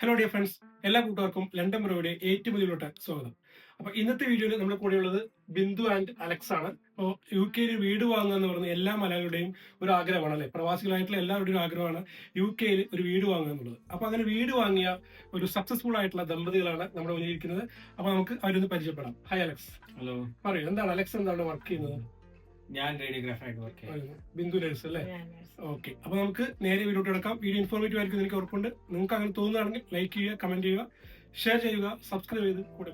Hello dear friends എല്ലാ കൂട്ടുകാർക്കും London ബ്രോയുടെ ഏറ്റവും പുതിയലോട്ട് സ്വാഗതം. അപ്പൊ ഇന്നത്തെ വീഡിയോയിൽ നമ്മുടെ കൂടെയുള്ളത് ബിന്ദു ആൻഡ് അലക്സ് ആണ്. അപ്പോൾ യു കെ യിൽ വീട് വാങ്ങുക എന്ന് പറയുന്നത് എല്ലാ മലയാളികളുടെയും ഒരു ആഗ്രഹമാണ് അല്ലെ? പ്രവാസികളായിട്ടുള്ള എല്ലാവരുടെയും ആഗ്രഹമാണ് യു കെയിൽ ഒരു വീട് വാങ്ങുക എന്നുള്ളത്. അപ്പൊ അങ്ങനെ വീട് വാങ്ങിയ ഒരു സക്സസ്ഫുൾ ആയിട്ടുള്ള ദമ്പതികളാണ് നമ്മുടെ മുന്നിലിരിക്കുന്നത് അപ്പൊ നമുക്ക് അവരൊന്ന് പരിചയപ്പെടാം. ഹായ് അലക്സ് ഹലോ പറയൂ എന്താണ് അലക്സ് എന്താണ് വർക്ക് ചെയ്യുന്നത്? ഞാൻ റേഡിയോഗ്രാഫറായിട്ട് വർക്ക് ചെയ്യുന്നു ബിന്ദു നേഴ്സ് അല്ലേ? ഓക്കെ അപ്പൊ നമുക്ക് നേരെ വീഡിയോ എടുക്കാം വീഡിയോ ഇൻഫോർമേറ്റീവ് ആയിരിക്കും എന്ന് എനിക്ക് ഉറപ്പുണ്ട്. നിങ്ങൾക്ക് അങ്ങനെ തോന്നുകയാണെങ്കിൽ ലൈക്ക് ചെയ്യുക കമന്റ് ചെയ്യുക ഷെയർ ചെയ്യുക സബ്സ്ക്രൈബ് ചെയ്ത് കൂടെ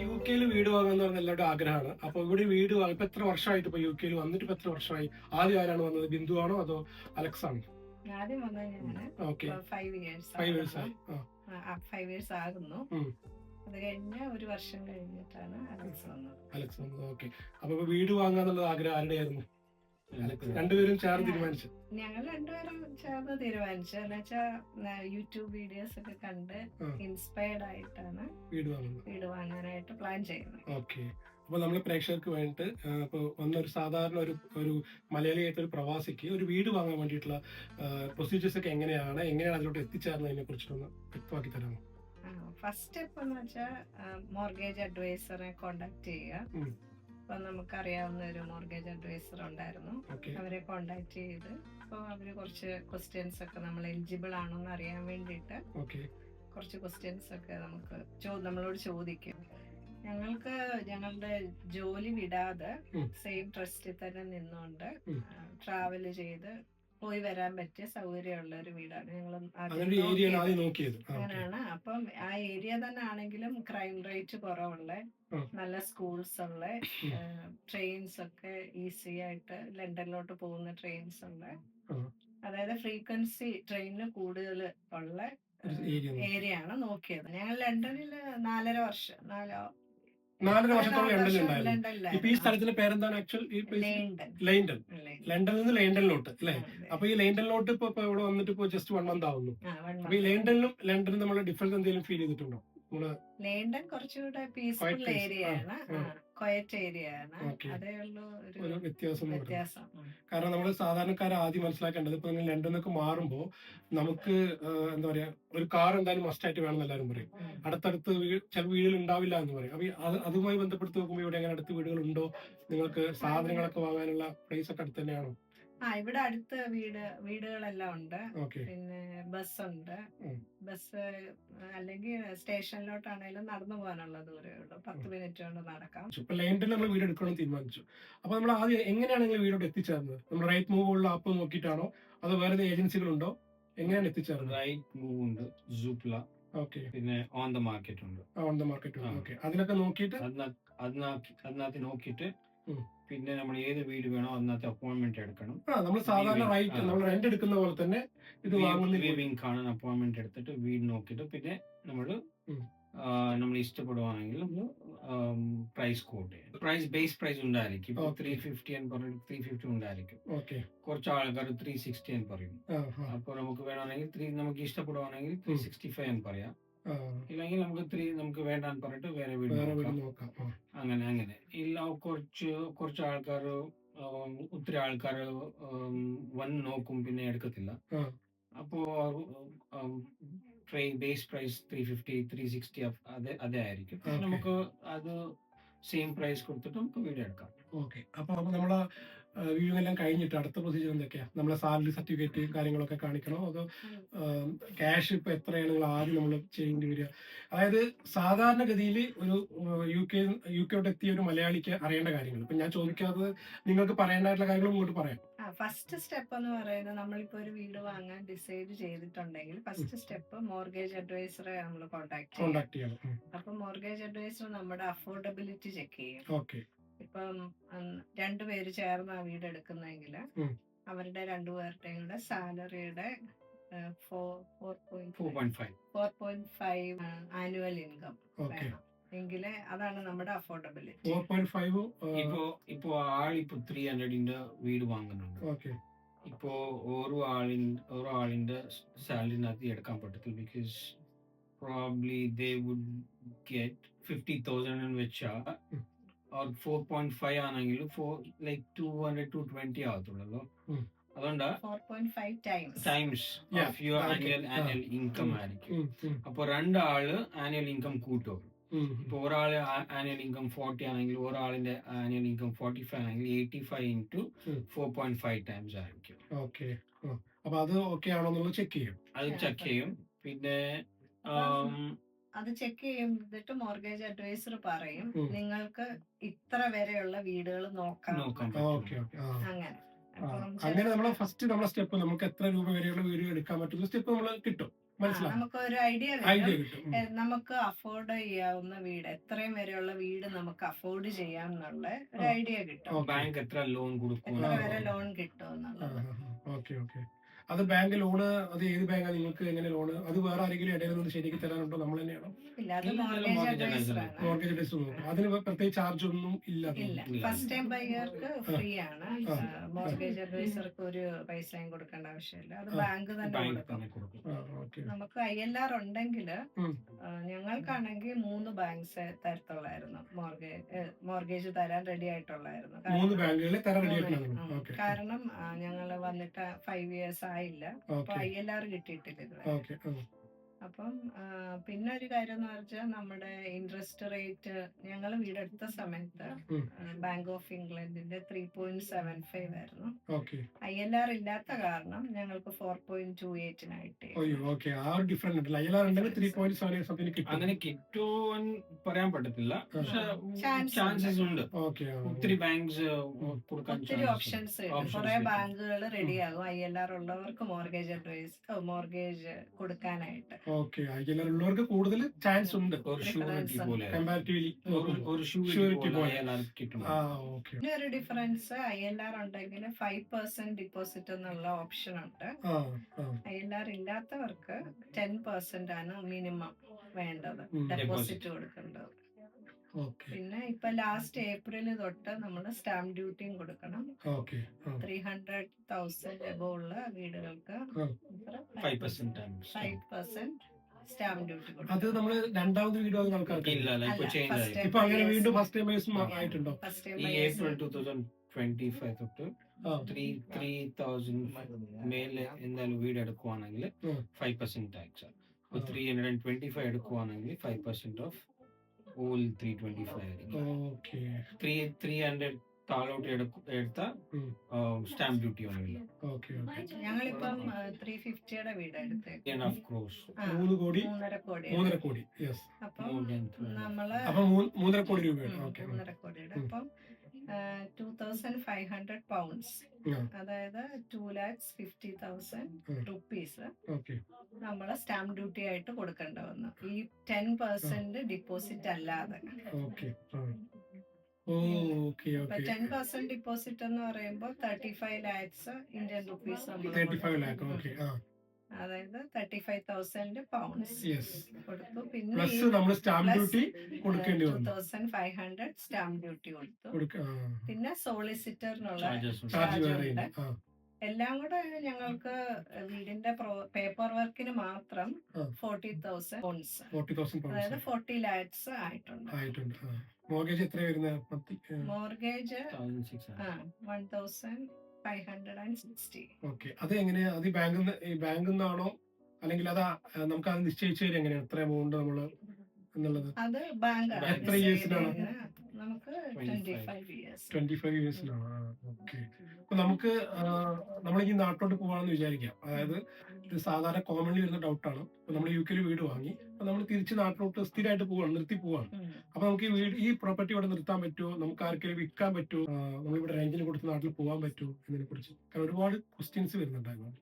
യു കെയിൽ വീട് വാങ്ങുന്ന പറഞ്ഞ എല്ലാവരുടെ ആഗ്രഹമാണ്. അപ്പൊ ഇവിടെ വീട് വാങ്ങ- ഇപ്പൊ എത്ര വർഷമായിട്ട് ഇപ്പൊ യു കെയിൽ വന്നിട്ട് ഇപ്പൊ എത്ര വർഷമായി? ആദ്യം ആരാണ് വന്നത്? ബിന്ദു ആണോ അതോ അലക്സ് ആണോ? ആദ്യം വന്നത് ഫൈവ് ഇയേഴ്സ് ഫൈവ് ഇയേഴ്സ് ആയി. ആ. ഫൈവ് ഇയേഴ്സ് ആകുന്നു. അത് കഴിഞ്ഞ് ഒരു വർഷം കഴിഞ്ഞിട്ടാണ് അലക്സ് വന്നത്. അലക്സ് വന്നത്. ഓക്കെ അപ്പൊ ഇപ്പൊ വീട് വാങ്ങാന്നുള്ളത് ആഗ്രഹം ആരുടെയായിരുന്നു? രണ്ടുപേരും ചേർന്ന് തീരുമാനിച്ചു. ഞങ്ങൾ രണ്ടുപേരും ചേർന്ന് തീരുമാനിച്ചു. എന്നുവെച്ചാ യൂട്യൂബ് വീഡിയോസ് ഒക്കെ കണ്ട് ഇൻസ്പയർഡ് ആയിട്ടാണ് വീട് വാങ്ങുന്നത്. വീട് വാങ്ങാനായിട്ട് പ്ലാൻ ചെയ്യുന്നത്. ഓക്കെ അപ്പൊ നമ്മൾ പ്രേക്ഷകർക്ക് വേണ്ടിട്ട് ഇപ്പോൾ വന്ന ഒരു സാധാരണ ഒരു ഒരു മലയാളിയായിട്ട് ഒരു പ്രവാസിക്ക് ഒരു വീട് വാങ്ങാൻ വേണ്ടിയിട്ടുള്ള പ്രൊസീജിയേഴ്സ് ഒക്കെ എങ്ങനെയാണ് എങ്ങനെയാണ് അതിലോട്ട് എത്തിച്ചേർന്നതിനെ കുറിച്ചിട്ടൊന്ന് വ്യക്തമാക്കി തരാമോ? ഫസ്റ്റ് സ്റ്റെപ്പ് എന്ന് വെച്ചാൽ മോർഗേജ് അഡ്വൈസറെ കോണ്ടാക്ട് ചെയ്യുക. അപ്പൊ നമുക്കറിയാവുന്ന ഒരു മോർഗേജ് അഡ്വൈസർ ഉണ്ടായിരുന്നു. അവരെ കോണ്ടാക്ട് ചെയ്ത്. അപ്പോൾ അവർ കുറച്ച് ക്വസ്റ്റ്യൻസ് ഒക്കെ നമ്മൾ എലിജിബിൾ ആണോ എന്ന് അറിയാൻ വേണ്ടിയിട്ട് കുറച്ച് ക്വസ്റ്റ്യൻസ് ഒക്കെ നമുക്ക് നമ്മളോട് ചോദിക്കും. ഞങ്ങൾക്ക് ഞങ്ങളുടെ ജോലി വിടാതെ. സെയിം ട്രസ്റ്റിൽ തന്നെ നിന്നുകൊണ്ട് ട്രാവൽ ട്രാവൽ ചെയ്ത് പോയി വരാൻ പറ്റിയ സൗകര്യമുള്ള ഒരു വീടാണ്. ഞങ്ങൾ. അങ്ങനെയാണ്. അപ്പം ആ ഏരിയ തന്നെ ആണെങ്കിലും ക്രൈം റേറ്റ് കുറവുള്ള നല്ല സ്കൂൾസ് ഉള്ള ട്രെയിൻസ് ഒക്കെ ഈസി ആയിട്ട് ലണ്ടനിലോട്ട് പോകുന്ന ട്രെയിൻസ് ഉണ്ട് അതായത് ഫ്രീക്വൻസി ട്രെയിനിന് കൂടുതൽ ഉള്ള ഏരിയ ആണ് നോക്കിയത്. ഞങ്ങൾ ലണ്ടനിൽ നാലര വർഷം നാലോ നാലര വർഷത്തോളം ലണ്ടനിൽ ഉണ്ടായിരുന്നു. ഇപ്പൊ ഈ സ്ഥലത്തിന്റെ പേരെന്താണ് ആക്ച്വൽ ഈ. ലൈൻഡൻ. ലണ്ടനിൽ നിന്ന് ലൈൻഡനിലോട്ട് അല്ലെ അപ്പൊ ഈ ലൈൻഡനിലോട്ട് ഇപ്പൊ ഇപ്പൊ ഇവിടെ വന്നിട്ട് ഇപ്പൊ ജസ്റ്റ് വൺ മന്ത് ആവുന്നു അപ്പൊ ഈ. ലൈൻഡനിലും ലണ്ടനും നമ്മൾ ഡിഫറൻസ് എന്തെങ്കിലും ഫീൽ ചെയ്തിട്ടുണ്ടോ നമ്മൾ ലൈൻഡൻ കുറച്ചുകൂടെ പീസ്ഫുൾ. ഏരിയ ആണ് ആ. ക്വയറ്റ് ഏരിയ ആണ് അതേ ഉള്ളൂ ഒരു വ്യത്യാസം കാരണം നമ്മൾ സാധാരണക്കാർ ആദ്യം മനസ്സിലാക്കേണ്ടത് ഇപ്പൊ നിങ്ങൾ ലണ്ടനൊക്കെ മാറുമ്പോൾ നമുക്ക് എന്താ പറയാ ഒരു കാർ എന്തായാലും മസ്റ്റ് ആയിട്ട് വേണം എല്ലാവരും പറയും. അടുത്തടുത്ത് ചില വീടുകൾ ഉണ്ടാവില്ല എന്ന് പറയും. അപ്പൊ അതുമായി ബന്ധപ്പെടുത്തി നോക്കുമ്പോൾ ഇവിടെ എങ്ങനെ അടുത്ത് വീടുകൾ ഉണ്ടോ നിങ്ങൾക്ക് സാധനങ്ങളൊക്കെ വാങ്ങാനുള്ള പ്ലേസ് ഒക്കെ അടുത്ത് തന്നെയാണോ? ആ ഇവിടെ അടുത്ത് വീട് വീടുകളെല്ലാം ഉണ്ട്. പിന്നെ ബസ് ഉണ്ട്. ബസ് അല്ലെങ്കിൽ സ്റ്റേഷനിലോട്ടാണേലും നടന്നു പോകാനുള്ള ദൂരമേ ഉള്ളൂ. പത്ത് മിനിറ്റ് കൊണ്ട് നടക്കാം. ഇപ്പൊ ലൈൻഡിൽ നമ്മൾ വീട് എടുക്കണമെന്ന് തീരുമാനിച്ചു. അപ്പൊ നമ്മൾ ആദ്യം എങ്ങനെയാണ് നിങ്ങൾ വീടോട്ട് എത്തിച്ചേർന്നത്? നമ്മൾ റൈറ്റ് മൂവ് ഉള്ള ആപ്പ് നോക്കിയിട്ടാണോ? അതോ വേറെ ഏജൻസികളുണ്ടോ? എങ്ങനെയാണ് എത്തിച്ചേർന്നത്? റൈറ്റ് മൂവ് ഉണ്ട്. Zoopla okay. പിന്നെ ഓൺ ദ മാർക്കറ്റ് ഉണ്ട്. On the market. ഓക്കെ. അതിനൊക്കെ നോക്കിയിട്ട്? അതിനകത്ത് നോക്കിയിട്ട്. പിന്നെ നമ്മൾ ഏത് വീട് വേണോ അന്നത്തെ അപ്പോയിന്റ്മെന്റ് എടുക്കണം. ആ നമ്മൾ സാധാരണ റൈറ്റ് നമ്മൾ റെന്റ് എടുക്കുന്ന പോലെ തന്നെ ഇത് വീവിംഗ് കാണാൻ അപ്പോയിന്റ്മെന്റ് എടുത്തിട്ട് വീട് നോക്കിയിട്ട് പിന്നെ നമ്മൾ നമ്മൾ ഇഷ്ടപ്പെടുവാണെങ്കിൽ നമ്മൾ പ്രൈസ് കോട്ട് ചെയ്യും. പ്രൈസ് ബേസ് പ്രൈസ് ഉണ്ടായിരിക്കും. ഇപ്പൊ ത്രീ ഫിഫ്റ്റി എന്ന് പറഞ്ഞിട്ട് ത്രീ ഫിഫ്റ്റി ഉണ്ടായിരിക്കും. കുറച്ച് ആൾക്കാർ ത്രീ സിക്സ്റ്റി എന്ന് പറയും. അപ്പൊ നമുക്ക് വേണമെങ്കിൽ ത്രീ നമുക്ക് ഇഷ്ടപ്പെടുവാണെങ്കിൽ ത്രീ. സിക്സ്റ്റി ഫൈവ് എന്ന് പറയാം. ഇല്ലെങ്കിൽ നമുക്ക് ഇത്തിരി നമുക്ക് വേണ്ടാന്ന് പറഞ്ഞിട്ട് വേറെ വീട് നോക്കാം. അങ്ങനെ അങ്ങനെ. ഇല്ല കുറച്ച് കുറച്ച് ആൾക്കാർ ഒത്തിരി ആൾക്കാർ വന്ന് നോക്കും പിന്നെ എടുക്കത്തില്ല. അപ്പോ base price three fifty three sixty അതെ അതെ ആയിരിക്കും. നമുക്ക് അത് സെയിം പ്രൈസ് കൊടുത്തിട്ട് നമുക്ക് വീട് എടുക്കാം. ഓക്കെ. അപ്പൊ നമ്മളെ വ്യൂ എല്ലാം കഴിഞ്ഞിട്ട് അടുത്ത പ്രൊസീജിയർ എന്തൊക്കെയാ? നമ്മളെ സാലറി സർട്ടിഫിക്കറ്റ് കാര്യങ്ങളൊക്കെ കാണിക്കണോ? അതോ ക്യാഷ് ഇപ്പൊ എത്രയാണ് നിങ്ങൾ ആദ്യം നമ്മൾ ചെയ്യേണ്ടി വരിക? അതായത് സാധാരണഗതിയിൽ ഒരു യു കെ യു കെയോട്ട് എത്തിയ ഒരു മലയാളിക്ക് അറിയേണ്ട കാര്യങ്ങൾ. ഇപ്പൊ ഞാൻ ചോദിക്കാത്തത് നിങ്ങൾക്ക് പറയേണ്ടതായിട്ടുള്ള കാര്യങ്ങൾ ഇങ്ങോട്ട് പറയാം. ഫസ്റ്റ് സ്റ്റെപ്പ് എന്ന് പറയുന്നത് നമ്മളിപ്പോ ഒരു വീട് വാങ്ങാൻ ഡിസൈഡ് ചെയ്തിട്ടുണ്ടെങ്കിൽ ഫസ്റ്റ് സ്റ്റെപ്പ് മോർഗേജ് അഡ്വൈസറെ നമ്മൾ കോൺടാക്ട് ചെയ്യണം. അപ്പൊ മോർഗേജ് അഡ്വൈസർ നമ്മുടെ അഫോർഡബിലിറ്റി ചെക്ക് ചെയ്യും ഇപ്പം രണ്ടുപേര് ചേർന്ന് ആ വീട് എടുക്കുന്നെങ്കിൽ അവരുടെ രണ്ടുപേരുടെയും കൂടെ സാലറിയുടെ four point five annual income okay വേണം. എങ്കിലേ അതാണ് നമ്മുടെ അഫോർഡബിലിറ്റി. ഫോർ പോയിന്റ് ഫൈവ് ഇപ്പോ ഇപ്പോ ആൾ ഇപ്പൊ ത്രീ ഹൺഡ്രഡിന്റെ വീട് വാങ്ങുന്നുണ്ട്. ഓക്കെ ഇപ്പോ ഓരോ ആളിൻ ഓരോ ആളിന്റെ സാലറിനകത്ത് എടുക്കാൻ പറ്റത്തില്ല. Because probably they would get fifty thousand എന്ന് ഉം. ഫോർ പോയിന്റ് ഫൈവ് ആണെങ്കിൽ four like two hundred two twenty ആകത്തുള്ളൂ അതുകൊണ്ട് times times Yeah, of your okay. Annual annual income. ആയിരിക്കും. അപ്പൊ രണ്ടാൾ ആനുവൽ ഇൻകം കൂട്ടും. ഇപ്പൊ ഒരാൾ ആനുവൽ ഇൻകം ഫോർട്ടി ആണെങ്കിൽ ഒരാളിന്റെ ആനുവൽ ഇൻകം ഫോർട്ടി ഫൈവ് ആണെങ്കിൽ eighty five into. Four point five times ആയിരിക്കും. ഓക്കെ. അപ്പൊ അത് ഓക്കെ ആണോ ചെക്ക് ചെയ്യും. അത് ചെക്ക് ചെയ്യും. പിന്നെ ആം, അത് ചെക്ക് ചെയ്തിട്ട് മോർഗേജ് അഡ്വൈസർ പറയും. നിങ്ങൾക്ക് ഇത്ര വരെയുള്ള വീടുകൾ നോക്കാം അങ്ങനെ. അങ്ങനെ നമ്മൾ നമ്മളെ ഫസ്റ്റ് നമ്മളെ സ്റ്റെപ്പ് നമുക്ക് എത്ര രൂപ വരെയുള്ള വീഡിയോ എടുക്കാൻ പറ്റും സ്റ്റെപ്പ് നമ്മൾ കിട്ടും. നമുക്ക് ഒരു ഐഡിയ ഐഡിയ കിട്ടും. നമുക്ക് അഫോർഡ് ചെയ്യാവുന്ന വീട് എത്രയും വരെയുള്ള വീട് നമുക്ക് അഫോർഡ് ചെയ്യാം എന്നുള്ള ഒരു ഐഡിയ കിട്ടും. ബാങ്ക് എത്ര ലോൺ കൊടുക്കും? എത്ര വരെ ലോൺ കിട്ടും എന്നുള്ളത്. Okay okay. അത് ബാങ്ക് ലോണ് അത് ഏത് ബാങ്കാണ് നിങ്ങൾക്ക് എങ്ങനെ ലോണ് അത് വേറെ ആരെങ്കിലും ഇടയിൽ നിന്ന് ശരിക്ക് തരാനുണ്ടോ? നമ്മൾ തന്നെയാണോ? മോർഗേജ്. അഡ്വൈസ് നോക്കും അതിന് പ്രത്യേകിച്ച് ചാർജ് ഒന്നും ഇല്ല. ഫസ്റ്റ് ടൈം ബൈയർക്ക് ഫ്രീ ആണ്. മോർഗേജ് അഡ്വൈസർക്ക് ഒരു പൈസയും കൊടുക്കേണ്ട ആവശ്യമില്ല. അത് ബാങ്ക് തന്നെ കൊടുക്കും. നമുക്ക് ഐ എൽ ആർ ഉണ്ടെങ്കിൽ ഞങ്ങൾക്കാണെങ്കിൽ മൂന്ന് ബാങ്ക്സ് തരത്തുള്ളായിരുന്നു. മോർഗേജ് മോർഗേജ് തരാൻ റെഡി ആയിട്ടുള്ളായിരുന്നു. കാരണം ഞങ്ങൾ വന്നിട്ട് ഫൈവ് ഇയേഴ്സ് ആയില്ല. അപ്പൊ ഐ എൽ ആർ കിട്ടിയിട്ടില്ല അപ്പം പിന്നെ ഒരു കാര്യം എന്ന് വെച്ചാൽ നമ്മുടെ ഇൻട്രസ്റ്റ് റേറ്റ് ഞങ്ങൾ വീടെടുത്ത സമയത്ത് ബാങ്ക് ഓഫ് ഇംഗ്ലണ്ടിന്റെ ത്രീ പോയിന്റ് സെവൻ ഫൈവ് ആയിരുന്നു. ഓക്കെ. ഐ എൽ ആർ ഇല്ലാത്ത കാരണം ഞങ്ങൾക്ക് ഫോർ പോയിന്റ് ടു എയ്റ്റിനായിട്ട് അങ്ങനെ പറയാൻ പറ്റത്തില്ല. ചാൻസസ് ഉണ്ട്. ഓക്കെ ഒത്തിരി ബാങ്ക്സ് ഒത്തിരി ഉണ്ട്. ഓപ്ഷൻസ് കുറെ. ബാങ്കുകൾ റെഡിയാകും ഐ എൽ ആർ ഉള്ളവർക്ക് മോർഗേജ് അഡ്വൈസ് മോർഗേജ് കൊടുക്കാനായിട്ട്. ഓക്കെ ഉള്ളവർക്ക് കൂടുതൽ ചാൻസ് ഉണ്ട്. ഒരു ഷൂറിറ്റി പോലെ. കമ്പാരിറ്റീവ്ലി ഒരു ഷൂറിറ്റി പോലെ. പോലെ. എല്ലാവർക്കും കിട്ടും. ആ ഓക്കെ പിന്നെ ഒരു ഡിഫറൻസ് ഐ എൽ ആർ ഉണ്ടെങ്കിൽ ഫൈവ് പെർസെന്റ് ഡിപ്പോസിറ്റ് എന്നുള്ള ഓപ്ഷൻ ഉണ്ട്. ഐ എൽ ആർ ഇല്ലാത്തവർക്ക് ടെൻ പെർസെന്റ് ആണ് മിനിമം വേണ്ടത്. ഡെപ്പോസിറ്റ് കൊടുക്കേണ്ടത്. പിന്നെ ഇപ്പൊ ലാസ്റ്റ് ഏപ്രിൽ തൊട്ട് നമ്മൾ സ്റ്റാമ്പ് ഡ്യൂട്ടിയും കൊടുക്കണം ത്രീ ഹൺഡ്രഡ് തൗസൻഡ് എബോ ഉള്ള വീടുകൾക്ക്. Five percent times five stamp duty അത് നമ്മൾ രണ്ടാമത് വീഡിയോ ആൾക്കാർക്ക് ഇപ്പൊ ചേഞ്ച് ആയി ഇപ്പൊ അങ്ങനെ. വീണ്ടും ഫസ്റ്റ് ടൈം ആയിട്ടുണ്ടോ ഫസ്റ്റ് ഈ April two thousand twenty five തൊട്ട് ആ ത്രീ ത്രീ തൗസൻഡ് മേലെ എന്തായാലും വീട് എടുക്കുവാണെങ്കിൽ. Five percent tax. Three hundred and twenty five എടുക്കുവാണെങ്കിൽ five percent of all three twenty five ആയിരിക്കും ഓക്കെ ത്രീ ത്രീ ഹൺഡ്രഡ് താഴോട്ട് എടുത്ത സ്റ്റാമ്പ് ഡ്യൂട്ടി ഒന്നുമില്ല ഓക്കെ ഓക്കെ ഞങ്ങളിപ്പം ത്രീ ഫിഫ്റ്റിയുടെ വീട് മൂന്ന് കോടി? മൂന്നര കോടി. മൂന്നര കോടി യെസ് അപ്പം. നമ്മൾ മൂന്നര കോടി രൂപയാണ്. മൂന്നര കോടിയുടെ. അപ്പം two thousand five hundred pounds അതായത് two lakhs fifty thousand rupees നമ്മൾ സ്റ്റാമ്പ് ഡ്യൂട്ടി ആയിട്ട് കൊടുക്കേണ്ട വന്നു. ഈ ടെൻ പെർസെന്റ് ഡിപ്പോസിറ്റ് അല്ലാതെ. ടെൻ പെർസെന്റ് ഡിപ്പോസിറ്റ് എന്ന് പറയുമ്പോൾ thirty five lakhs Indian rupees thirty അതായത് തേർട്ടി ഫൈവ് തൗസൻഡ് പൗണ്ട്സ് കൊടുത്തു. പിന്നെ പ്ലസ് നമ്മൾ സ്റ്റാമ്പ് ഡ്യൂട്ടി കൊടുക്കേണ്ടി ടു വന്നു thousand five hundred stamp duty കൊടുത്തു. പിന്നെ സോളിസിറ്ററിനുള്ള എല്ലാം കൂടെ ഞങ്ങൾക്ക് വീടിന്റെ പേപ്പർ വർക്കിന് മാത്രം. ഫോർട്ടി തൗസൻഡ് പൗണ്ട്സ് അതായത് ഫോർട്ടി ലാക്സ് ആയിട്ടുണ്ട്. ആയിട്ടുണ്ട്. മോർഗേജ് എത്ര വരുന്നത്? മോർഗേജ് 1600. ആ one thousand five hundred and sixty okay അത് എങ്ങനെയാ? അത് ബാങ്കിൽ ഈ ബാങ്കിൽ നിന്നാണോ അല്ലെങ്കിൽ അത് നമുക്ക് അത് നിശ്ചയിച്ചു തരും എങ്ങനെയാണ്? എത്ര എമൗണ്ട് നമ്മൾ എന്നുള്ളത്? അത് ബാങ്ക് എത്ര yearsനാണ്? നമുക്ക് 25 ട്വന്റി ഫൈവ് ഇയേഴ്സിനാണ് ഓക്കെ നമുക്ക് നമ്മൾ ഈ നാട്ടിലോട്ട് പോവാണെന്ന് വിചാരിക്കാം. അതായത് ഇത് സാധാരണ കോമൺലി വരുന്ന ഡൗട്ടാണ് ഇപ്പൊ നമ്മൾ യു കെയിൽ വീട് വാങ്ങി അപ്പൊ നമ്മൾ തിരിച്ച് നാട്ടിലോട്ട് സ്ഥിരമായിട്ട് പോവാണ് നിർത്തി പോവാണ്. അപ്പൊ നമുക്ക് ഈ വീട് ഈ പ്രോപ്പർട്ടി ഇവിടെ നിർത്താൻ പറ്റുമോ? നമുക്ക് ആർക്കെങ്കിലും വിൽക്കാൻ പറ്റുമോ? നമ്മളിവിടെ റേഞ്ചിന് കൊടുത്ത് നാട്ടിൽ പോകാൻ പറ്റുമോ? എന്നതിനെ കുറിച്ച് കാരണം ഒരുപാട് ക്വസ്റ്റ്യൻസ് വരുന്നുണ്ടായിരുന്നു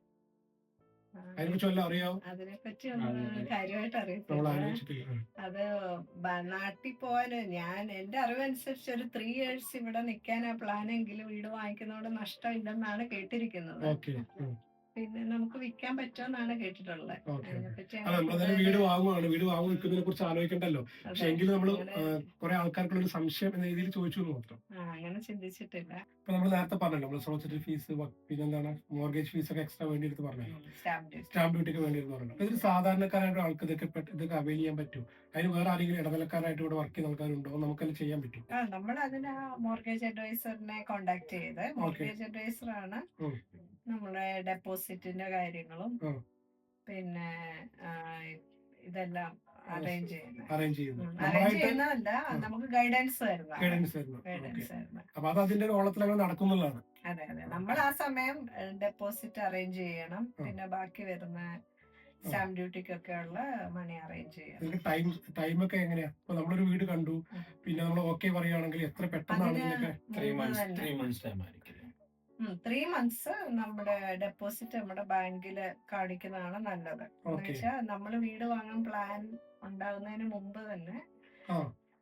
അതിനെ കുറിച്ച് വല്ല അറിയാവോ? അതിനെ ഒന്നും കാര്യമായിട്ട് അറിയത്തില്ല. അത് നാട്ടിൽ പോവാന് ഞാൻ എന്റെ അറിവനുസരിച്ച് ഒരു ത്രീ ഇയേഴ്സ് ഇവിടെ നിൽക്കാനാ പ്ലാൻ എങ്കിലും വീട് വാങ്ങിക്കുന്നതോട് നഷ്ടമില്ലെന്നാണ് കേട്ടിരിക്കുന്നത്. പിന്നെ നമുക്ക് വിൽക്കാൻ പറ്റുമെന്നാണ് കേട്ടിട്ടുള്ളത്. നമ്മളെന്തായാലും വീട് വാങ്ങുവാണ്. വീട് വാങ്ങും വിൽക്കുന്നതിനെ കുറിച്ച് ആലോചിക്കണ്ടല്ലോ. പക്ഷെ എങ്കിലും നമ്മൾ കുറെ ആൾക്കാർക്കുള്ള ഒരു സംശയം എന്ന രീതിയിൽ ചോദിച്ചു മാത്രം. അങ്ങനെ ചിന്തിച്ചിട്ടില്ല. ഇപ്പൊ നമ്മൾ നേരത്തെ പറഞ്ഞല്ലോ നമ്മൾ ഫീസ് ഫീസ് പിന്നെന്താണ് മോർഗേജ് ഫീസ് ഒക്കെ എക്സ്ട്രാ വേണ്ടി എടുത്ത് പറഞ്ഞല്ലോ സ്റ്റാമ്പ് ഡ്യൂട്ടിക്ക് വേണ്ടി എന്ന് പറഞ്ഞു ഇതൊരു സാധാരണക്കാരായിട്ട് ആൾക്ക് ഇതൊക്കെ ഇതൊക്കെ അവൈൽ ചെയ്യാൻ പറ്റും. അതിന് വേറെ ആരെങ്കിലും ഇടനിലക്കാരായിട്ട് ഇവിടെ വർക്ക് ചെയ്യുന്ന ആൾക്കാരുണ്ടോ? നമുക്കത് ചെയ്യാൻ പറ്റും. നമ്മൾ അതിന് മോർഗേജ് അഡ്വൈസറിനെ കോണ്ടാക്ട് ചെയ്ത്. മോർഗേജ് അഡ്വൈസർ ആണ്. നമ്മുടെ ഡെപ്പോസിറ്റിന്റെ കാര്യങ്ങളും പിന്നെ ഇതെല്ലാം അറേഞ്ച് ചെയ്യുന്നത്. അറേഞ്ച് ചെയ്യുന്നത്. അറേഞ്ച് ചെയ്യുന്നതല്ല നമുക്ക് ഗൈഡൻസ് തരുന്നു ഗൈഡൻസ് അപ്പൊ അത് അതിന്റെ ഓളത്തിലങ്ങനെ നടക്കുന്നുള്ളതാണ്. അതെ അതെ. നമ്മൾ ആ സമയം ഡെപ്പോസിറ്റ് അറേഞ്ച് ചെയ്യണം. പിന്നെ ബാക്കി വരുന്ന സ്റ്റാമ്പ് ഡ്യൂട്ടിക്കൊക്കെ ഉള്ള മണി അറേഞ്ച് ചെയ്യണം. ടൈം ടൈം ടൈമൊക്കെ എങ്ങനെയാ? ഇപ്പൊ നമ്മളൊരു വീട് കണ്ടു. പിന്നെ നമ്മൾ ഓക്കെ പറയുകയാണെങ്കിൽ എത്ര പെട്ടെന്നാണ് three months three months time ആയിരിക്കും. ത്രീ മന്ത്സ് നമ്മുടെ ഡെപ്പോസിറ്റ് നമ്മുടെ ബാങ്കിൽ കാണിക്കുന്നതാണ് നല്ലത്. എന്ന് വെച്ചാൽ നമ്മൾ വീട് വാങ്ങാൻ പ്ലാൻ ഉണ്ടാകുന്നതിന് മുമ്പ് തന്നെ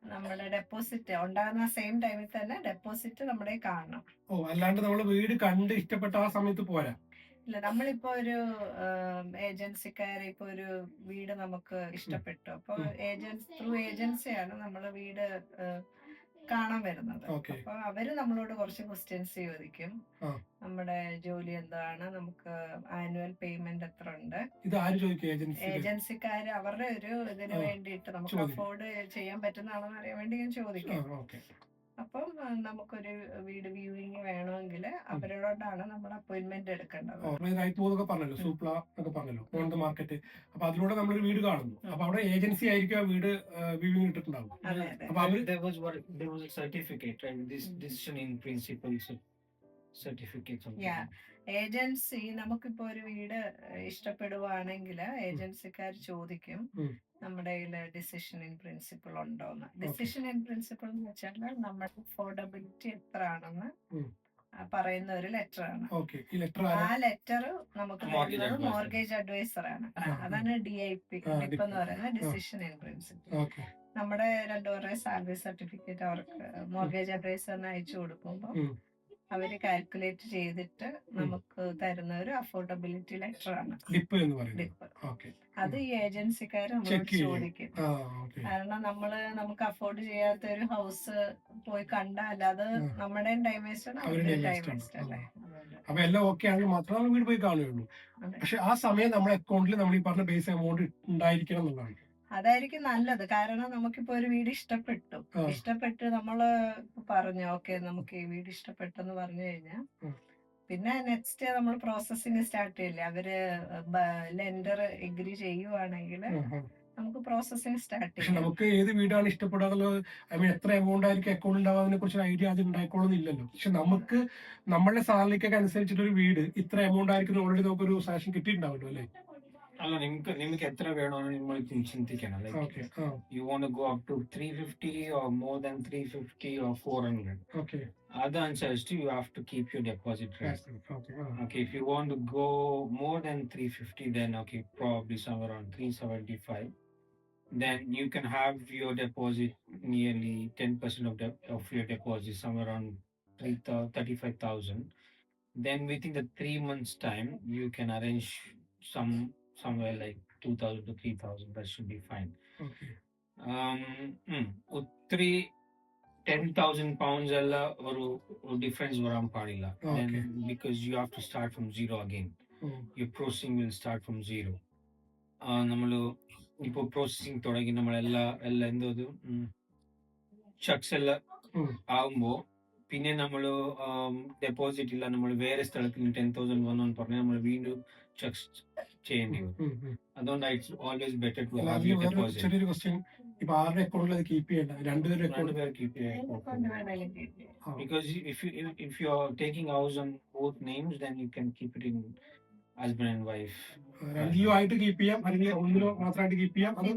നമ്മുടെ ഡെപ്പോസിറ്റ് ഉണ്ടാകുന്ന സെയിം ടൈമിൽ തന്നെ ഡെപ്പോസിറ്റ് നമ്മുടെ കാണണം. ഓ അല്ലാണ്ട് നമ്മൾ വീട് കണ്ട് ഇഷ്ടപ്പെട്ട ആ സമയത്ത് പോരാ? ഇല്ല നമ്മളിപ്പോ ഒരു ഏജൻസിക്കാരെ ഇപ്പൊ ഒരു വീട് നമുക്ക് ഇഷ്ടപ്പെട്ടു. അപ്പൊ. ഏജൻസി ത്രൂ ഏജൻസിയാണ് നമ്മൾ വീട് കാണാൻ വരുന്നത്. അപ്പൊ അവർ നമ്മളോട് കുറച്ച് ക്വസ്റ്റ്യൻസ് ചോദിക്കും. നമ്മുടെ ജോലി എന്താണ്? നമുക്ക് ആനുവൽ പേയ്മെന്റ് എത്ര ഉണ്ട്? ഏജൻസിക്കാര് അവരുടെ ഒരു ഇതിന് വേണ്ടിട്ട് വേണ്ടിയിട്ട് നമുക്ക് അഫോർഡ് ചെയ്യാൻ പറ്റുന്നതാണെന്ന് അറിയാൻ വേണ്ടി ഞാൻ ചോദിക്കും. അപ്പം നമുക്കൊരു വീട് വ്യൂയിങ് വേണമെങ്കിൽ അവരോടാണ് നമ്മൾ അപ്പോയിന്റ്മെന്റ് എടുക്കേണ്ടത്. റൈറ്റ് മൂന്നൊക്കെ പറഞ്ഞല്ലോ. സൂപ്ല എന്നൊക്കെ പറഞ്ഞല്ലോ ഓൺ ദ മാർക്കറ്റ് അപ്പൊ അതിലൂടെ നമ്മളൊരു വീട് കാണുന്നു. അപ്പൊ അവിടെ ഏജൻസി ആയിരിക്കും ആ വീട് വ്യൂവിങ് ഇട്ടിട്ടുണ്ടാവും അപ്പൊ അവർ there was what there was a certificate right? This decision in principle cer- certificate something Yeah. Agency നമുക്കിപ്പോ ഒരു വീട് ഇഷ്ടപ്പെടുവാണെങ്കിൽ ഏജൻസിക്കാർ ചോദിക്കും. നമ്മുടെ കയ്യിൽ ഡിസിഷൻ ഇൻ പ്രിൻസിപ്പിൾ ഉണ്ടോന്ന്. ഡിസിഷൻ ഇൻ പ്രിൻസിപ്പിൾ എന്ന് വെച്ചാൽ നമ്മുടെ അഫോർഡബിലിറ്റി എത്ര ആണെന്ന് പറയുന്ന ഒരു ലെറ്റർ ആണ്. ഓക്കെ ഈ ലെറ്റർ ആ ലെറ്റർ നമുക്ക് തരുന്നത് മോർഗേജ് അഡ്വൈസർ ആണ്. അതാണ് ഡി ഐ പി ഡിപ്പ് എന്ന്. പറയുന്നത് ഡിസിഷൻ ഇൻ പ്രിൻസിപ്പിൾ ഓക്കെ നമ്മുടെ രണ്ടുപേരുടെ സാലറി സർട്ടിഫിക്കറ്റ് അവർക്ക് മോർഗേജ് അഡ്വൈസറിന് അയച്ചു കൊടുക്കുമ്പോൾ. അവർ കാൽക്കുലേറ്റ് ചെയ്തിട്ട് നമുക്ക് തരുന്ന ഒരു അഫോർഡബിലിറ്റി ലെറ്റർ ആണ്. ഡിപ്പ് എന്ന് പറയുന്നത്. അത് ഈ ഏജൻസിക്കാർ നമ്മളോട് ചോദിക്കും. കാരണം നമ്മൾ നമുക്ക് അഫോർഡ് ചെയ്യാത്ത ഒരു ഹൗസ് പോയി കണ്ടാൽ അത്. നമ്മുടെ ടൈം വേസ്റ്റ് ആണ് അവരുടെ ടൈം വേസ്റ്റ് അല്ലേ? അപ്പൊ എല്ലാം ഓക്കെ ആണെങ്കിൽ മാത്രമേ വീട് പോയി കാണുകയുള്ളൂ. പക്ഷെ ആ സമയം നമ്മുടെ അക്കൗണ്ടിൽ നമ്മൾ ഈ പറഞ്ഞ ബേസ് എമൗണ്ട് ഉണ്ടായിരിക്കണം എന്നുള്ളതാണ്. അതായിരിക്കും നല്ലത്. കാരണം നമുക്കിപ്പോ ഒരു വീട് ഇഷ്ടപ്പെട്ടു. ഇഷ്ടപ്പെട്ട് നമ്മൾ പറഞ്ഞു ഓക്കെ നമുക്ക് ഈ വീട് ഇഷ്ടപ്പെട്ടെന്ന് പറഞ്ഞു കഴിഞ്ഞാൽ പിന്നെ നെക്സ്റ്റ് നമ്മൾ പ്രോസസ്സിങ് സ്റ്റാർട്ട് ചെയ്യില്ലേ? അവർ ലെൻഡർ എഗ്രി ചെയ്യുവാണെങ്കിൽ. നമുക്ക് പ്രോസസ്സിങ് സ്റ്റാർട്ട് ചെയ്യാം. നമുക്ക് ഏത് വീടാണ് ഇഷ്ടപ്പെടാനുള്ളത്? എന്നുള്ളത് ഐ മീൻ എത്ര എമൗണ്ട് ആയിരിക്കും അക്കൗണ്ട് ഉണ്ടാവുന്നതിനെ കുറിച്ച് ഐഡിയ അത് ഉണ്ടായിക്കോളുന്നില്ലല്ലോ പക്ഷെ നമുക്ക് നമ്മളുടെ സാലറിക്കൊക്കെ അനുസരിച്ചിട്ട് ഒരു വീട് ഇത്ര എമൗണ്ട് ആയിരിക്കും ഓൾറെഡി നമുക്കൊരു സാക്ഷൻ കിട്ടിയിട്ടുണ്ടാവുള്ളൂ അല്ലേ? you ನಿಮ್ಗೆ ನಿಮ್ಗೆ ಎತ್ತರ ಬೇಡೋಣ ನಿಮ್ಮಲ್ಲಿ ಚಿಂತಿಕೆನ like more. Oh, you want go up to three fifty more then three fifty four hundred okay. ಅದು ಅನ್ಸಷ್ಟು you have to keep your deposit rate Fasting. Okay. Oh, Okay, if you want to go more than 350, then okay, probably somewhere around 375. Then you can have your deposit nearly 10% of, the, of your deposit, somewhere around three 35,000. Then within the three months' time, you can arrange some somewhere like 2,000 to 3,000. That should be fine. Okay Um, mm, ഒത്തിരി ten thousand pounds ಎಲ್ಲ ഒരു difference വരാൻ പാടില്ല Okay. Because you have to start from zero again um. Your processing will start from zero നമ്മൾ ഇപ്പോൾ processing തുടങ്ങി നമ്മളെല്ലാ എല്ലാ എന്തോ ചക്സ് എല്ലാം ഉം. ആകുമ്പോൾ പിന്നെ നമ്മൾ ഡെപ്പോസിറ്റ് ഇല്ല നമ്മൾ വേറെ സ്ഥലത്ത് നിന്ന് ടെൻ തൗസൻഡ് വന്നു എന്ന് പറഞ്ഞാൽ നമ്മൾ വീണ്ടും ചക്സ് ചെയ്യേണ്ടി വരും. അതുകൊണ്ട് it's always better to have വേറൊരു ഡെപ്പോസിറ്റ് ചെറിയൊരു ക്വസ്റ്റ്യൻ ഇപ്പൊ ആരുടെ അക്കൗണ്ടിൽ അത് കീപ്പ് ചെയ്യണ്ട രണ്ടുപേരും അക്കൗണ്ട് രണ്ടുപേർ കീപ്പ് ചെയ്യാം. because if you if, you you are taking on both both names then you can keep it in husband and wife. രണ്ടിലും ആയിട്ട് കീപ്പ് ചെയ്യാം. അല്ലെങ്കിൽ ഒന്നിലോ മാത്രമായിട്ട് കീപ്പ് ചെയ്യാം. അത്.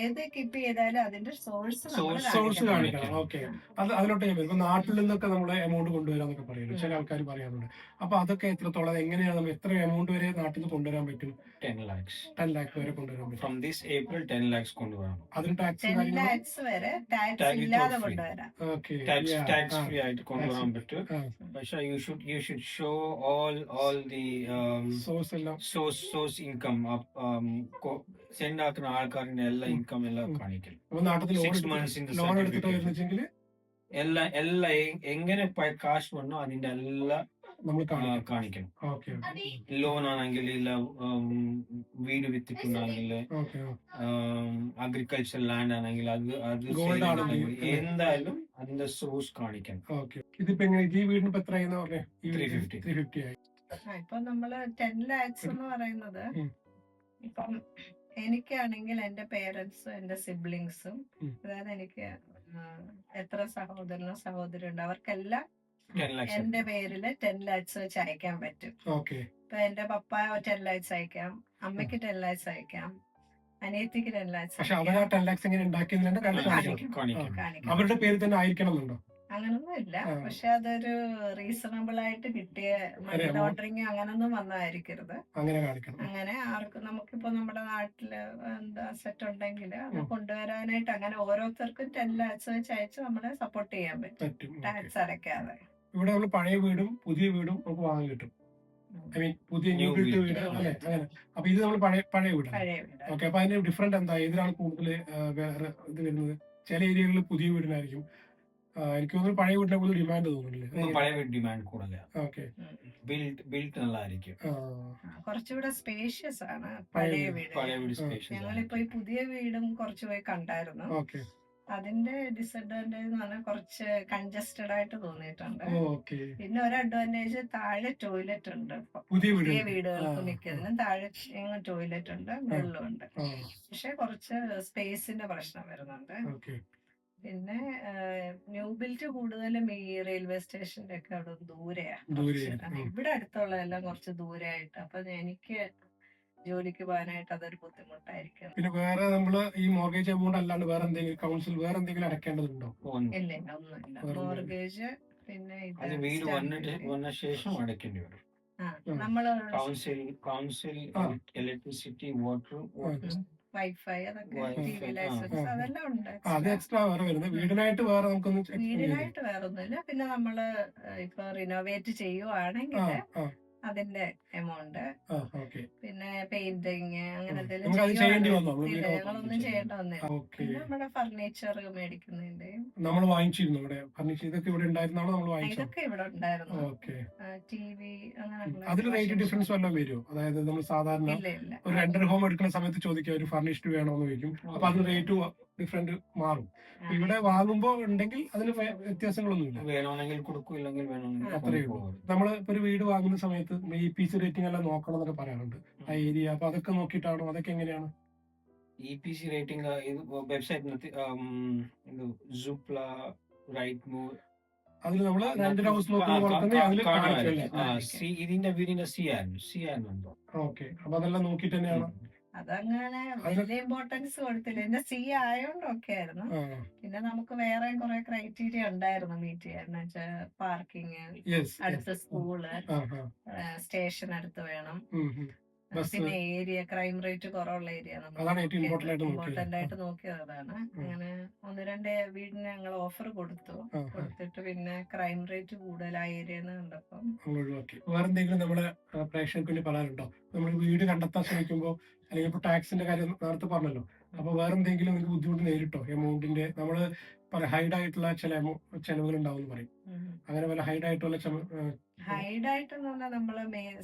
ഏത് കീപ്പ് ചെയ്താലും അതിന്റെ സോഴ്സ് സോഴ്സ് കാണിക്കണം. ഓക്കെ അത് അതിലോട്ട് ഞാൻ ഇപ്പൊ നാട്ടിൽ നിന്നൊക്കെ നമ്മൾ എമൗണ്ട് കൊണ്ടുവരാന്നൊക്കെ പറയുന്നു ചില ആൾക്കാർ പറയാറുണ്ട്. അപ്പൊ അതൊക്കെ എത്രത്തോളം എങ്ങനെയാണ് നമ്മൾ എത്ര എമൗണ്ട് വരെ നാട്ടിൽ നിന്ന് കൊണ്ടുവരാൻ പറ്റും? 10 ലാക്സ് ടെൻ ലാക്സ് വരെ കൊണ്ടുവരാൻ പറ്റും. ദിസ് ഏപ്രിൽ 10 lakhs കൊണ്ടുവരാം അതിന് ടാക്സ് ടെൻ ലാക്സ് വരെ ടാക്സ് ഇല്ലാതെ. കൊണ്ടുവരാം. ഓക്കെ tax tax free ആയിട്ട് കൊണ്ടുവരാൻ പറ്റും. പക്ഷേ you should show all all the source എല്ലാം സെൻഡ് ആക്കുന്ന ആൾക്കാരുടെ ഇൻകം എല്ലാം നാട്ടിൽ ലോൺ എടുത്തിട്ട് എല്ലാ എങ്ങനെ കാശ് വന്നോ അതിന്റെ എല്ലാം നമ്മൾ കാണിക്കണം ലോൺ ആണെങ്കിൽ ഇല്ല വീട് വിത്തിട്ടുണ്ടെങ്കിൽ അഗ്രികൾച്ചർ ലാൻഡ് ആണെങ്കിൽ അത് അത് എന്തായാലും അതിന്റെ സോഴ്സ് കാണിക്കണം ഓക്കെ ഇതിപ്പോ എങ്ങനെ ഈ വീടിന് ഇപ്പൊ എത്രയെന്ന് പറഞ്ഞേ 350. ത്രീ ഫിഫ്റ്റി ആയി ഇപ്പൊ നമ്മൾ ടെൻ ലാക്സ് എന്ന് പറയുന്നത്. ഇപ്പം എനിക്കാണെങ്കിൽ എന്റെ പേരൻസും എന്റെ സിബ്ലിങ്സും അതായത് എനിക്ക് എത്ര സഹോദരനോ സഹോദരി ഉണ്ട് അവർക്കെല്ലാം എന്റെ പേരിൽ ടെൻ ലാക്സ് വെച്ച് അയക്കാൻ പറ്റും. ഇപ്പൊ എന്റെ പപ്പ ടെൻ ലാക്സ് അയക്കാം അമ്മയ്ക്ക് ടെൻ ലാക്സ് അയക്കാം അനിയത്തിക്ക് ടെൻ ലാക്സ് അവരുടെ പേര് തന്നെ ആയിരിക്കണം എന്നുണ്ടോ അങ്ങനൊന്നും ഇല്ല. പക്ഷെ അതൊരു റീസണബിൾ ആയിട്ട് കിട്ടിയ മണി ലോണ്ടറിങ് അങ്ങനൊന്നും വന്നതായിരിക്കരുത് അങ്ങനെ കാണിക്കണം. അങ്ങനെ ആർക്കും നമുക്കിപ്പോ നമ്മുടെ നാട്ടിൽ എന്താ സെറ്റ് ഉണ്ടെങ്കിൽ അത് കൊണ്ടുവരാനായിട്ട് അങ്ങനെ ഓരോരുത്തർക്കും ടെൻ ലാക്സ് വെച്ച് അയച്ച് നമ്മളെ സപ്പോർട്ട് ചെയ്യാൻ പറ്റും. ടാക്സ് അടയ്ക്കാതെ. ഇവിടെ നമ്മൾ പഴയ വീടും പുതിയ വീടും നമുക്ക് വാങ്ങാൻ കിട്ടും. ഐ മീൻ പുതിയ ന്യൂ ബിൽഡ് വീട്. അല്ലെ? അങ്ങനെ. അപ്പൊ ഇത് നമ്മൾ പഴയ പഴയ വീടാണ്. വീട് ഓക്കെ. അപ്പൊ അതിന്റെ ഡിഫറെന്റ് എന്താ? ഏതിനാണ് കൂടുതൽ വേറെ ഇത് വരുന്നത്? ചില ഏരിയകളിൽ പുതിയ വീടിനായിരിക്കും. എനിക്ക് തോന്നുന്നു പഴയ വീട്ടിലെ കൂടുതൽ ഡിമാൻഡ് തോന്നുന്നില്ലേ? പഴയ വീട് ഡിമാൻഡ് കൂടുതല. ഓക്കെ ബിൽഡ് ബിൽഡ് നല്ലതായിരിക്കും. കുറച്ചുകൂടെ സ്പേഷ്യസ് ആണ് പഴയ വീട്. പഴയ വീട്. സ്പേഷ്യസ് ഞങ്ങളിപ്പോ ഈ പുതിയ വീടും കുറച്ച് പോയി കണ്ടായിരുന്നു. ഓക്കെ അതിന്റെ ഡിസഡ്വാന്റേജ് എന്ന് പറഞ്ഞാൽ കുറച്ച് കൺജസ്റ്റഡ് ആയിട്ട് തോന്നിയിട്ടുണ്ട്. ഓക്കെ പിന്നെ ഒരു അഡ്വാന്റേജ് താഴെ ടോയ്ലറ്റ് ഉണ്ട്. പുതിയ വീടുകൾക്ക് മിക്കതിനും താഴെ ടോയ്ലറ്റ് ഉണ്ട് വെള്ളവും ഉണ്ട് പക്ഷെ കുറച്ച് സ്പേസിന്റെ പ്രശ്നം വരുന്നുണ്ട്. ഓക്കെ പിന്നെ ന്യൂ ബിൽറ്റ് കൂടുതലും ഈ റെയിൽവേ സ്റ്റേഷന്റെ ഒക്കെ അവിടെ ദൂരെയാ ദൂരെയാ, കുറച്ച്. ഉം. ഇവിടെ അടുത്തുള്ളതെല്ലാം കുറച്ച് ദൂരെയായിട്ട്. അപ്പൊ എനിക്ക് ജോലിക്ക് പോകാനായിട്ട് അതൊരു ബുദ്ധിമുട്ടായിരിക്കും. പിന്നെ വേറെ നമ്മൾ ഈ മോർഗേജ് എമൗണ്ട് അല്ലാണ്ട് വേറെ എന്തെങ്കിലും കൗൺസിൽ വേറെ എന്തെങ്കിലും അടക്കേണ്ടതുണ്ടോ ഇല്ല. ഇല്ല ഒന്നുമില്ല. മോർഗേജ് പിന്നെ വീട് വന്നിട്ട് duty. വന്ന ശേഷം അടയ്ക്കേണ്ടി വരും. നമ്മൾ council council. Electricity water wifi അതൊക്കെ ലൈസൻസ് അതെല്ലാം ഉണ്ട് അത് എക്സ്ട്രാ വേറെ വരുന്നത്. വീടിനായിട്ട് വേറെ നമുക്കൊന്ന് വേറൊന്നുമില്ല പിന്നെ നമ്മൾ ഇപ്പൊ റിനോവേറ്റ് ചെയ്യുവാണെങ്കിൽ അതിന്റെ എമൗണ്ട് പിന്നെ പെയിന്റിങ് അങ്ങനെ എന്തെങ്കിലും നമുക്ക് അത് ചെയ്യേണ്ടി വന്നോ? ഇല്ല നമ്മൾ ഞങ്ങളൊന്നും ചെയ്യേണ്ട വന്നില്ല. പിന്നെ നമ്മുടെ ഫർണിച്ചർ മേടിക്കുന്നതിന്റെയും നമ്മൾ വാങ്ങിച്ചിരുന്നു ഇവിടെ. ഫർണിച്ചർ ഇതൊക്കെ ഇവിടെ ഉണ്ടായിരുന്നാണോ നമ്മൾ വാങ്ങിച്ചത് ഇതൊക്കെ ഇവിടെ ഉണ്ടായിരുന്നു. ഓക്കെ. ടി വി അങ്ങനെ അതിൽ റേറ്റ് ഡിഫറൻസ് വല്ലതും വരുമോ അതായത് നമ്മൾ സാധാരണ ഇല്ല ഇല്ല. ഒരു രണ്ടര ഹോം എടുക്കുന്ന സമയത്ത് ചോദിക്കുക ഒരു ഫർണിഷ്ഡ് വേണോന്ന് ചോദിക്കും. അപ്പൊ അത് റേറ്റ് ഡിഫറെന്റ് മാറും. ഇവിടെ വാങ്ങുമ്പോൾ ഉണ്ടെങ്കിൽ അതിന് വ്യത്യാസങ്ങളൊന്നുമില്ല. വേണമെങ്കിൽ കൊടുക്കും ഇല്ലെങ്കിൽ വേണമെങ്കിൽ അത്രയേ ഉള്ളൂ. നമ്മൾ ഇപ്പൊ ഒരു വീട് വാങ്ങുന്ന സമയത്ത് ഈ പി സി റേറ്റിംഗ് എല്ലാം നോക്കണം എന്നൊക്കെ പറയാറുണ്ട്. ആ ഏരിയ അപ്പൊ അതൊക്കെ നോക്കിയിട്ടാണോ? അതൊക്കെ എങ്ങനെയാണ്? ಇ ಪಿ ಸಿ ರೇಟಿಂಗ್ ಇದು വെബ്സൈറ്റ് ഇത് ജൂപ്ല റൈറ്റ് മൂവ് അതിൽ നമ്മൾ അതങ്ങനെ വലിയ ഇമ്പോർട്ടൻസ് കൊടുത്തില്ല. എന്റെ സി ആയതുകൊണ്ട് ആയിരുന്നു. പിന്നെ നമുക്ക് വേറെ കുറെ ക്രൈറ്റീരിയ ഉണ്ടായിരുന്നു മീറ്റ് ചെയ്യാൻ. വെച്ചാൽ പാർക്കിങ് അടുത്ത സ്കൂൾ സ്റ്റേഷൻ അടുത്ത് വേണം. പിന്നെ ഏരിയ ക്രൈം റേറ്റ് കുറവുള്ള ഏരിയ ഇമ്പോർട്ടന്റ് ആയിട്ട് നോക്കിയത് അതാണ്. അങ്ങനെ ഒന്ന് രണ്ട് വീടിന് ഞങ്ങൾ ഓഫർ കൊടുത്തു. കൊടുത്തിട്ട് പിന്നെ ക്രൈം റേറ്റ് കൂടുതലായ ഏരിയ കണ്ടപ്പം വേറെ എന്തെങ്കിലും നമ്മുടെ ആ, പ്രേക്ഷകർക്ക് വേണ്ടി പറയാനുണ്ടോ? നമ്മൾ വീട് കണ്ടെത്താൻ ശ്രമിക്കുമ്പോൾ അല്ലെങ്കിൽ ഇപ്പൊ ടാക്സിന്റെ കാര്യം നേരത്തെ പറഞ്ഞല്ലോ. അപ്പൊ വേറെ എന്തെങ്കിലും നിങ്ങൾക്ക് ബുദ്ധിമുട്ട് നേരിട്ടോ? എമൗണ്ടിന്റെ നമ്മൾ ഹൈഡ് ആയിട്ടുള്ള ചില ചെലവുകൾ ഉണ്ടാവും എന്ന് പറയും അങ്ങനെ വല്ല ഹൈഡ് ആയിട്ടുള്ള ഹൈഡ് ആയിട്ട് പറഞ്ഞാൽ നമ്മൾ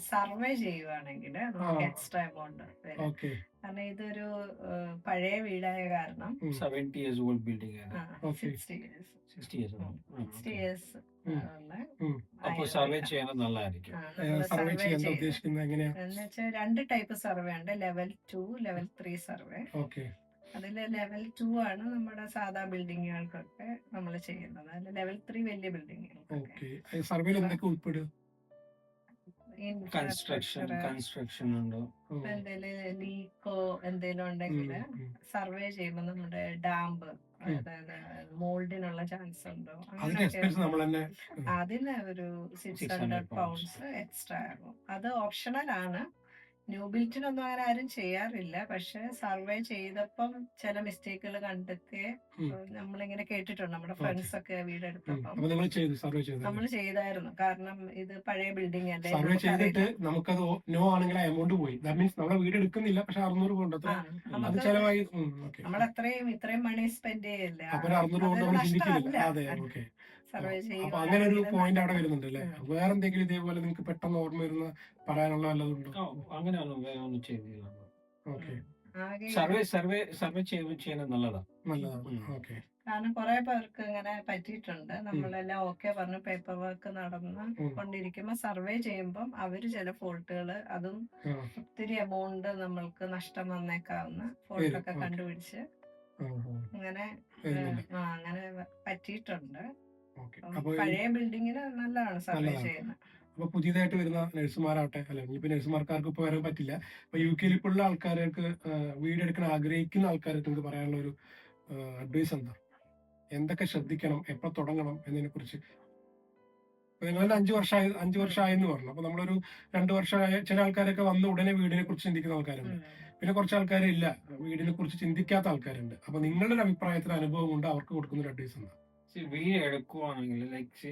സർവേ ചെയ്യുവാണെങ്കിൽ നമുക്ക് എക്സ്ട്രാ എമൗണ്ട് വരും. കാരണം ഇതൊരു പഴയ വീടായ കാരണം. സെവന്റി ഇയേഴ്സ് ഓൾഡ് ബിൽഡിംഗ് ആണ്. Okay. Sixty years sixty years sixty years. ഉം. സർവേ ചെയ്യണം നല്ലതായിരിക്കും. സർവേ ചെയ്യാൻ ഉദ്ദേശിക്കുന്നത് എങ്ങനെയാ? എന്നുവെച്ചാൽ രണ്ട് ടൈപ്പ് സർവേ ഉണ്ട്. Level two level three survey okay അതിൽ ലെവൽ ടു ആണ് നമ്മുടെ സാധാ ബിൽഡിങ്ങുകൾക്കൊക്കെ നമ്മൾ ചെയ്യുന്നത്. അതിൽ ലെവൽ ത്രീ വലിയ ബിൽഡിങ്ങുകൾക്കൊക്കെ സർവേയിൽ എന്തൊക്കെ കൺസ്ട്രക്ഷൻ കൺസ്ട്രക്ഷൻ ഉണ്ടോ? എന്തെങ്കിലും ലീക്കോ എന്തെങ്കിലും ഉണ്ടെങ്കിൽ സർവേ ചെയ്യുമ്പോൾ നമ്മുടെ ഡാമ്പ് അതായത് മോൾഡിനുള്ള ചാൻസ് ഉണ്ടോ? അതിന് ഒരു സിക്സ് 600 ഹൺഡ്രഡ് പൗണ്ട്സ് എക്സ്ട്രാ ആകും. അത് ഓപ്ഷണൽ ആണ്. ന്യൂ ബിൽറ്റിനൊന്നും അങ്ങനെ ആരും ചെയ്യാറില്ല. പക്ഷെ സർവേ ചെയ്തപ്പം ചില മിസ്റ്റേക്കുകൾ കണ്ടെത്തി. നമ്മളിങ്ങനെ കേട്ടിട്ടുണ്ട്. നമ്മുടെ ഫ്രണ്ട്സ് ഒക്കെ. വീടെടുത്തപ്പം. നമ്മൾ ചെയ്തായിരുന്നു. കാരണം ഇത് പഴയ ബിൽഡിംഗ് അല്ലേ? സർവേ ചെയ്തിട്ട് നമുക്കത് നോ ആണെങ്കിൽ എമൗണ്ട് പോയി. ദാറ്റ് മീൻസ് നമ്മളെ വീട് എടുക്കുന്നില്ല പക്ഷെ അറുന്നൂറ് അത് ചെലവായി നമ്മൾ അത്രയും ഇത്രയും മണി സ്പെൻഡ് ചെയ്യല്ലേ? അറുന്നൂറ്. അതെ ഓക്കെ. സർവേ അപ്പൊ അങ്ങനെ ഒരു പോയിന്റ് അവിടെ വരുന്നുണ്ട് അല്ലേ. വേറെ എന്തെങ്കിലും ഇതേപോലെ നിങ്ങൾക്ക് പെട്ടെന്ന് ഓർമ്മ വരുന്ന പറയാനുള്ള വല്ലതുണ്ടോ ഓ, അങ്ങനെയൊന്നും വേറെ ഒന്നും ചെയ്തില്ല ഓക്കെ ആകെ സർവേ സർവേ സർവേ ചെയ്യുന്നത് നല്ലതാ നല്ലതാണ് ഉം. ഓക്കെ കാരണം കുറെ പേർക്ക് ഇങ്ങനെ പറ്റിയിട്ടുണ്ട് നമ്മളെല്ലാം ഓക്കെ പറഞ്ഞ് പേപ്പർ വർക്ക് നടന്ന് ഉം. കൊണ്ടിരിക്കുമ്പോ സർവേ ചെയ്യുമ്പം അവർ ചില ഫോൾട്ടുകൾ അതും ഒത്തിരി എമൗണ്ട് നമ്മൾക്ക് നഷ്ടം വന്നേക്കാവുന്ന ഫോൾട്ടൊക്കെ ഓക്കേ. കണ്ടുപിടിച്ച് ആ. അങ്ങനെ വരുന്നുണ്ട്. ആ, അങ്ങനെ പറ്റിയിട്ടുണ്ട് പഴയ ബിൽഡിങ്ങിന് നല്ലതാണ്. ചെയ്യുന്നത് അപ്പൊ പുതിയതായിട്ട് വരുന്ന നഴ്സുമാരാവട്ടെ അല്ല ഇനിയിപ്പോ നഴ്സുമാർക്കാർക്ക് ഇപ്പൊ വരാൻ പറ്റില്ല. അപ്പൊ യു കെയിൽ ഇപ്പോൾ ഉള്ള ആൾക്കാർക്ക് വീട് എടുക്കാൻ ആഗ്രഹിക്കുന്ന ആൾക്കാർക്ക് നിങ്ങൾക്ക് പറയാനുള്ള ഒരു അഡ്വൈസ് എന്താ? എന്തൊക്കെ ശ്രദ്ധിക്കണം എപ്പോ തുടങ്ങണം എന്നതിനെ കുറിച്ച് നിങ്ങൾ അഞ്ചു വർഷമായി അഞ്ചു വർഷമായെന്ന് പറഞ്ഞു. അപ്പൊ നമ്മളൊരു രണ്ടു വർഷമായ ചില ആൾക്കാരൊക്കെ വന്ന് ഉടനെ വീടിനെ കുറിച്ച് ചിന്തിക്കുന്ന ആൾക്കാരുണ്ട്. പിന്നെ കുറച്ച് ആൾക്കാരില്ല വീടിനെ കുറിച്ച് ചിന്തിക്കാത്ത ആൾക്കാരുണ്ട്. അപ്പൊ നിങ്ങളുടെ ഒരു അഭിപ്രായത്തിൽ അനുഭവം കൊണ്ട് അവർക്ക് കൊടുക്കുന്ന ഒരു അഡ്വൈസ് എന്താ? See, വീട് എടുക്കുവാണെങ്കിൽ like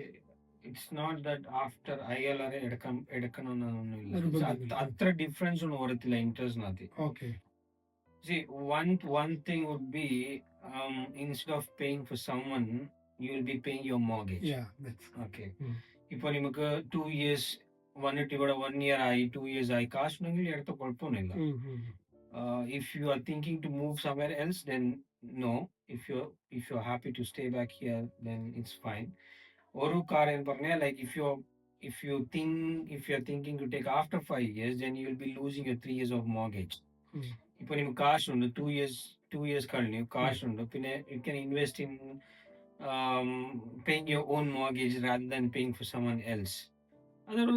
it's not that after I L R എടുക്കാൻ എടുക്കണമെന്നൊന്നുമില്ല നിർബന്ധമില്ല. അത്ര- അത്ര ഡിഫറൻസ് ഒന്നും വരത്തില്ല ഇൻട്രസ്റ്റിനകത്ത് okay See, one one thing would be um, instead of paying for someone, you will be paying your mortgage. Yeah that's Okay. Mm. ഇപ്പോൾ നമുക്ക് two years വന്നിട്ട് ഇവിടെ വൺ ഇയർ ആയി ടു ഇയേഴ്സ് ആയി കാശ് ഉണ്ടെങ്കിൽ എടുത്ത കുഴപ്പമൊന്നുമില്ല if you are thinking to move somewhere else then no if you if you are happy to stay back here then it's fine ഒരു കാര്യം പറഞ്ഞാൽ like if you if you think if you're thinking to take after five years then you will be losing your three years of mortgage. Mm. ഇപ്പൊ നിಮ್ಗೆ കാശ് ഉണ്ട് two years two years കഴിഞ്ഞു കാശ് ഉണ്ട് പിന്നെ you can invest in paying your own mortgage rather than paying for someone else അതൊരു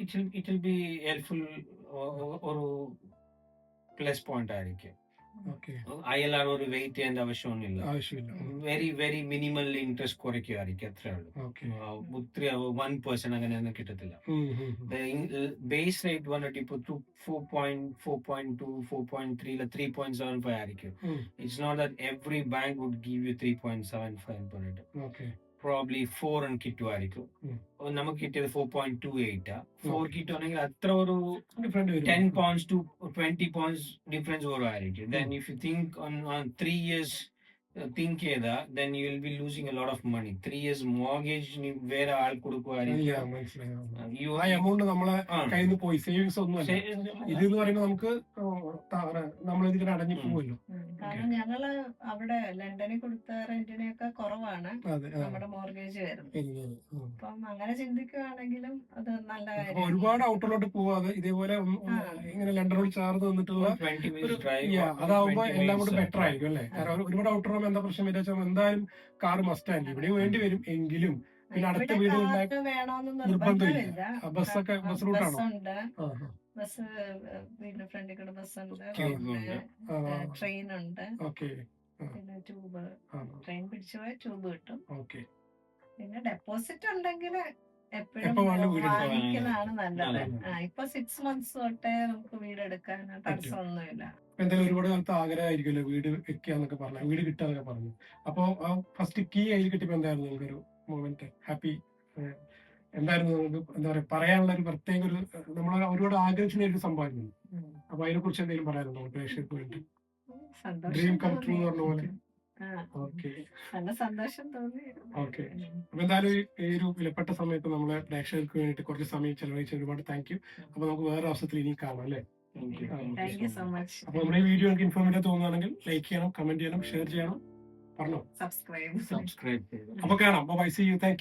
it will it will be helpful ഒരു plus point ആയിരിക്കും ഓക്കെ ഐ എൽ ആർ ഒരു വെയിറ്റ് ചെയ്യേണ്ട ആവശ്യമൊന്നുമില്ല ആവശ്യമില്ല വെരി വെരി മിനിമൽ ഇൻട്രസ്റ്റ് കുറയ്ക്കുമായിരിക്കും അത്രേ ഉള്ളൂ ഓക്കെ ആ, ഒത്തിരി വൺ പേഴ്സൺ അങ്ങനെയൊന്നും കിട്ടത്തില്ല ബേസ് റേറ്റ് വന്നിട്ട് ഇപ്പോൾ two four point four point two four point three three point seven five ആയിരിക്കും it's not that every bank would give you three point seven five പറഞ്ഞിട്ട് ഓക്കെ പ്രോബ്ലി ഫോർ എന്ന് കിട്ടുമായിരിക്കും നമുക്ക് കിട്ടിയത് four point two eight four കിട്ടുവാണെങ്കിൽ അത്ര ഒരു different ten pounds to 20 pounds difference വരുമായിരിക്കും then if you think on on three years uh, think ചെയ്താ then you will be losing a lot of money. Three years mortgage നീ വേറെ ആൾ കൊടുക്കുമായിരിക്കും you ആ amount നമ്മളെ ആ. കയ്യിൽ നിന്ന് പോയി. സേവിങ്സ് ഒന്നുമല്ല. Say- ഇത് എന്ന് പറയുമ്പോൾ നമുക്ക് നമ്മൾ അടഞ്ഞു പോകുമല്ലോ. കാരണം ഞങ്ങൾ അവിടെ ലണ്ടനിൽ കൊടുത്ത റെന്റിനെയൊക്കെ കുറവാണ്. നമ്മുടെ മോർഗേജ് വരുന്നത്. അപ്പം അങ്ങനെ ചിന്തിക്കുകയാണെങ്കിലും അത് നല്ല കാര്യം. ഒരുപാട് ഔട്ടറിലോട്ട് പോവാതെ ഇതേപോലെ ഇങ്ങനെ ലണ്ടനോട് ചേർന്ന് നിന്നിട്ടുള്ള 20 minutes ഒരു drive yeah, or അതാവുമ്പോ 20 എല്ലാം കൂടെ ബെറ്റർ ആയിരിക്കും അല്ലേ? കാരണം ഒരു- ഒരുപാട് ഔട്ടർ എന്താ പ്രശ്നം വരിക വെച്ചാൽ എന്തായാലും കാർ മസ്റ്റ് ആയിരിക്കും ഇവിടെ വേണ്ടി വരും. എങ്കിലും പിന്നെ അടുത്ത വീട് നിർബന്ധമില്ല. ബസ്സൊക്കെ ബസ് റൂട്ടാണോ. ബസ് വീടിന്റെ ഫ്രണ്ടിൽ കൂടെ ബസ്സുണ്ട് ഉണ്ട് ട്രെയിൻ ഉണ്ട് പിന്നെ ട്യൂബ് ട്രെയിൻ പിടിച്ചു പോയാൽ ട്യൂബ് കിട്ടും. പിന്നെ ഡെപ്പോസിറ്റ് ഉണ്ടെങ്കിൽ എപ്പോഴും. വാങ്ങിക്കുന്നതാണ് നല്ലത്. ഇപ്പൊ സിക്സ് മന്ത്സ് തൊട്ടേ നമുക്ക് വീട് എടുക്കാൻ തടസ്സമൊന്നുമില്ല. എന്തായാലും ഒരുപാട് കാലത്ത് ആഗ്രഹമായിരിക്കുമല്ലോ വീട് വെക്കുക എന്നൊക്കെ പറഞ്ഞു. വീട് കിട്ടുക എന്നൊക്കെ പറഞ്ഞു. അപ്പൊ ഫസ്റ്റ് കീ കയ്യിൽ കിട്ടിയപ്പോ എന്തായിരുന്നു? നിങ്ങൾക്കൊരു മൊമെന്റ് ഹാപ്പി എന്തായിരുന്നു നമുക്ക് എന്താ പറയാ പറയാനുള്ള ഒരു പ്രത്യേക ഒരു നമ്മൾ ഒരുപാട് ആഗ്രഹിച്ച ഒരു സംഭവമായിരുന്നു. അപ്പൊ അതിനെ കുറിച്ച് എന്തെങ്കിലും പറയാനുണ്ടോ പ്രേക്ഷകർക്ക് വേണ്ടി? ഡ്രീം കം ട്രൂ എന്ന് പറഞ്ഞ പോലെ. നല്ല സന്തോഷം തോന്നി ഓക്കെ. അപ്പൊ എന്തായാലും ഈ- ഒരു വിലപ്പെട്ട സമയത്ത് നമ്മളെ പ്രേക്ഷകർക്ക് വേണ്ടിട്ട് കുറച്ച് സമയം ചെലവഴിച്ച ഒരുപാട് താങ്ക് യു അപ്പൊ നമുക്ക് വേറെ അവസരത്തിൽ ഇനി കാണാം അല്ലേ? അപ്പൊ നമ്മുടെ ഈ വീഡിയോ നിങ്ങൾക്ക് ഇൻഫോർമേറ്റീവ് തോന്നുകയാണെങ്കിൽ ലൈക്ക് ചെയ്യണം കമന്റ് ചെയ്യണം ഷെയർ ചെയ്യണം. പറഞ്ഞോ? സബ്സ്ക്രൈബ് സബ്സ്ക്രൈബ് ചെയ്യണം. അപ്പൊ കാണാം. Bye see you thank you